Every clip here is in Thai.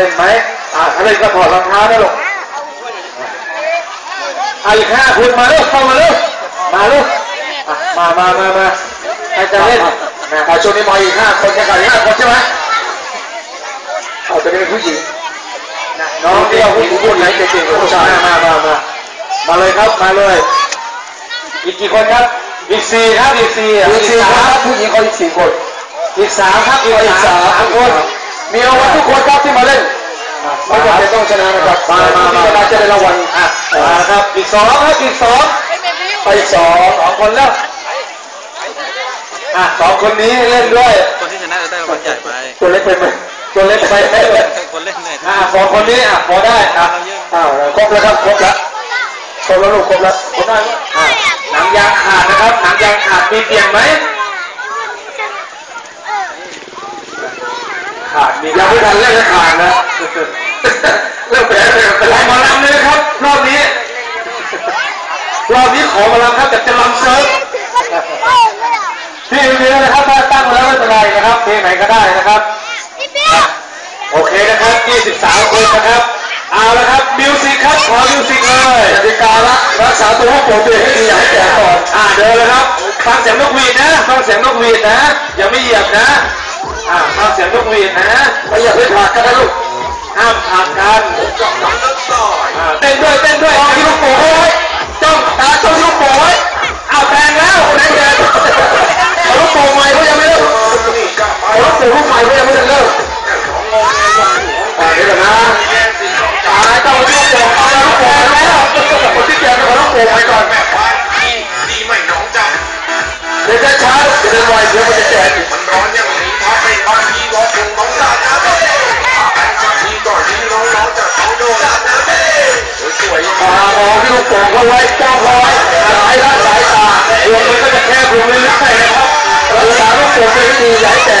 ล่นไหมอ่าถ้าเล่นก็ถอดรองเท้านะลูกอะอีกห้าคนมาเร็วเข้ามาเร็วมาเร็วอะมามามามาใครจะเล่นนะอะช่วงนี้มาอีกห้าคนจะกันอีกห้าคนใช่ไหมเอาตัวนี้เป็นผู้หญิงนะน้องที่เราผู้หญิงพูดไหนเก่งๆผู้ชายมามามามาเลยครับมาเลยอีกกี่คนครับอีกสี่ครับอีกสี่อะอีกสี่คนครับผู้หญิงเขาอีกสี่คนอีกสามครับอีกอีกสาสามมคน มีรางวัลทุกคนครับที่มาเล่นไม่จำเป็นต้องชนะนะครับมามามาชนะจะได้รางวัลอะมาครับอีกสองครับอีกสองไปอีกสองสองคนแล้วอะสองคนนี้เล่นด้วย คนที่ชนะจะได้รางวัลใหญ่ไปตัวเล็กไปไหมตัวเล็กไปไหมคนเล่นเนี่ยอะสองคนนี้อะพอได้อะอ้าวครบแล้วครับครบแล้วครบแล้วลูกครบแล้วพอได้อะหนังยางขาดนะครับหนังยางขาดมีเปลี่ยนไหม ขาดมียังไม่ทันเล่นขาดนะเริ่มแผลเลยขอมาลำเลยนะครับรอบนี้รอบนี้ขอมาลำครับแต่จะลำเซิร์ฟที่มีนะครับถ้าตั้งมาแล้วไม่เป็นไรนะครับเพลงไหนก็ได้นะครับโอเคนะครับ 23 คนนะครับ เอาละครับ มิวสิกครับ ขอมิวสิกเลยกติกาละรักษาตัวผู้ป่วยตัวเองให้ดีอย่าให้แก่ก่อน อ่าเดินเลยครับ ฟังเสียงนกหวีดนะ ฟังเสียงนกหวีดนะ อย่าไม่เหยียบนะ อ่าฟังเสียงนกหวีดนะไม่อยากไปผลักกันนะลูกห้ามผลักกันอ่าเต้นด้วยเต้นด้วยเอาที่ลูกโป่งเอาไว้จ้องตาจ้องลูกโป่งไว้เอาแทงแล้วแทงแทงเอาลูกโป่งใหม่เขายังไม่เลิกเอาลูกโป่งลูกใหม่เขายังไม่ได้เลิกอ่าเดี๋ยวก่อนนะตายต้องเอาลูกโป่งเอาลูกโป่งแล้วคนที่แก่เอาลูกโป่งไปก่อนดีดีไม่หนองจังเดี๋ยวจะช้าเดี๋ยวจะไวเดี๋ยวมันจะแก่อีกมันร้อนย่าง มองที่ลูกโป่งเขาไว้จ้องเขาไว้สายละสายตาดวงมันก็จะแคบลงเรื่อยๆนะครับรักษาลูกโป่งให้ดีอย่าให้แก่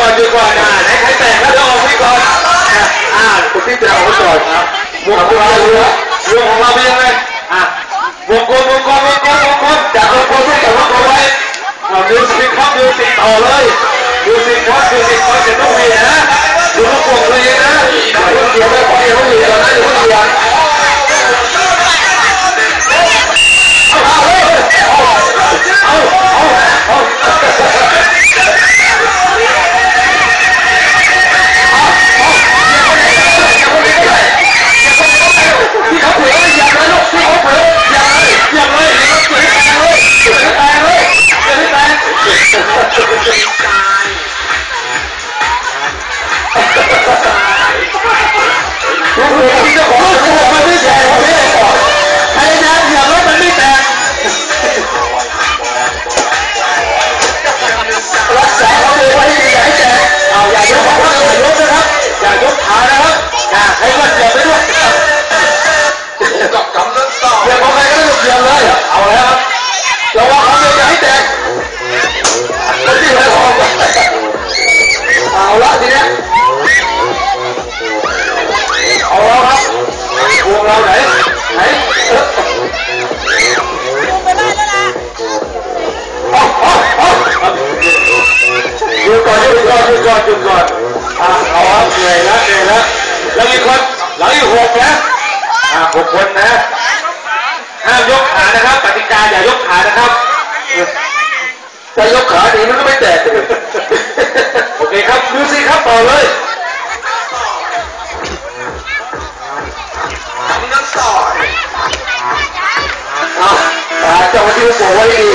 ก่อนดีกว่านะไหนใครแต่งแล้วจะออกพี่ก่อนอ่าคุณพี่จะเอาไว้ก่อนครับวงของเราเหลือวงของเราเป็นยังไงอะวงกลมวงกลมวงกลมวงกลมจากวงกลมให้กับวงกลมไว้เอามิวสิกครับมิวสิกต่อเลยมิวสิกครับมิวสิกครับจะต้องนกหวีดนะ ลูกหลานที่เจ้าของลูกหลานมันไม่แตกมันไม่แตกพยายามอย่ามันไม่แตกรักษาเอาไว้อย่าให้แตกเอาอย่ายกขาอย่ายกนะครับอย่ายกขานะครับอ่าให้มันเหยียบไปด้วย ก่อนหยุดก่อนหยุดก่อนหยุดก่อนอะเอาครับเหนื่อยแล้วเหนื่อยแล้วแล้วอีกคนหลังอีกหกนะอะหกคนนะห้ามยกขานะครับกติกาอย่ายกขานะครับถ้ายกขาหนีมันก็ไม่แตกเลยโอเคครับดูสิครับต่อเลยกำนันซอยเอาตาเจ้าที่โผล่ไว้ดี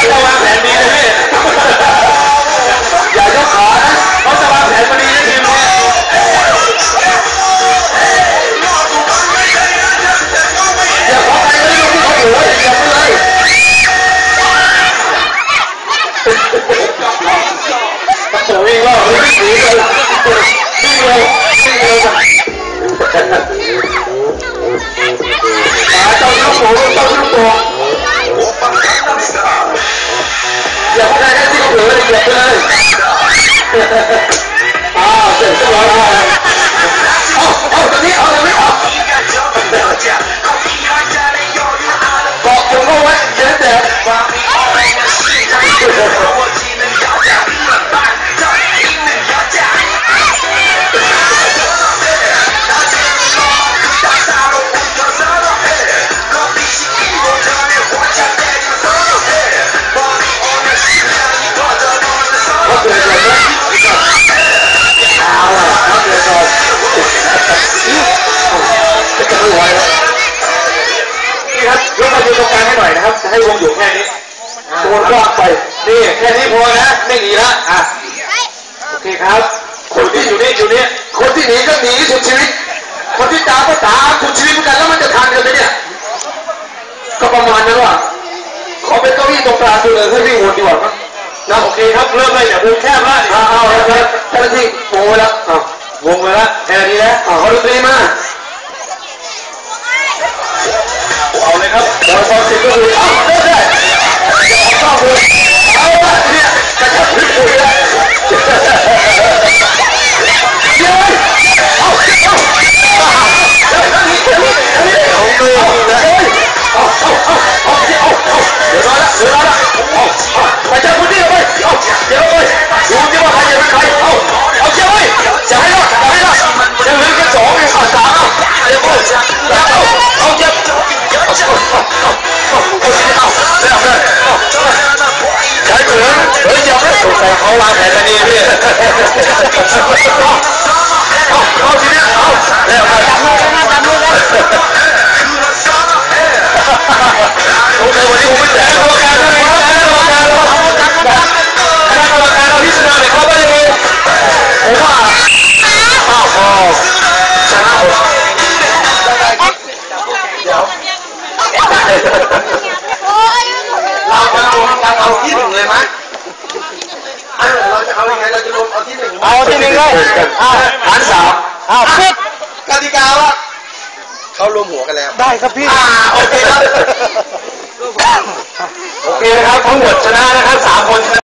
เออรู้สึกเขาวางแผนดีเลยพี่อย่ายกขานะเขาจะวางแผนมาดีนะทีมนี้อย่าขอใครก็ลูกที่เขาเหลืออย่าไปเลยโอ้ยว่าไม่หนีเลยวิ่งเร็ววิ่งเร็วตาเจ้าลูกโป่งเจ้าลูกโป่ง อย่าพอใครได้ที่เขาเหลือเลยอย่าไปเลย ตรงกลางให้หน่อยนะครับ จะให้วงอยู่แค่นี้ตัวกว้างไป นี่แค่นี้พอนะ ไม่หนีละอะโอเคครับ คนที่อยู่นี่อยู่นี่คนที่หนีก็หนีสุดชีวิต คนที่ตามก็ตามสุดชีวิตเหมือนกันแล้วมันจะทันกันไหมเนี่ย ก็ประมาณนั้นว่ะขอเป็นเก้าอี้ตรงกลางดูเลยให้วิ่งวนดีกว่ามั้งนะโอเคครับเริ่มเลยอย่าดูแคบมากเอาเอาเอาเอาเจ้าหน้าที่วงไว้แล้วเอาวงไว้แล้วแค่นี้นะเอาเขาดนตรีมาเอา เดี๋ยว 来人，来人！都站好啊，排成一列。好，好，好，这边好，来来来，站好，哈，哈，哈，OK，我。 เอาเราเอาที่หนึ่งเลยไหมเราจะเอายังไงเราจะลงเอาที่หนึ่งเอาที่หนึ่งเลยอ้าวฐานสามอ้าวปิดกติกาว่าเขารวมหัวกันแล้ว ได้ครับพี่อ่าโอเคครับ โอเคนะครับทั้งหมดชนะนะครับสามคนชนะ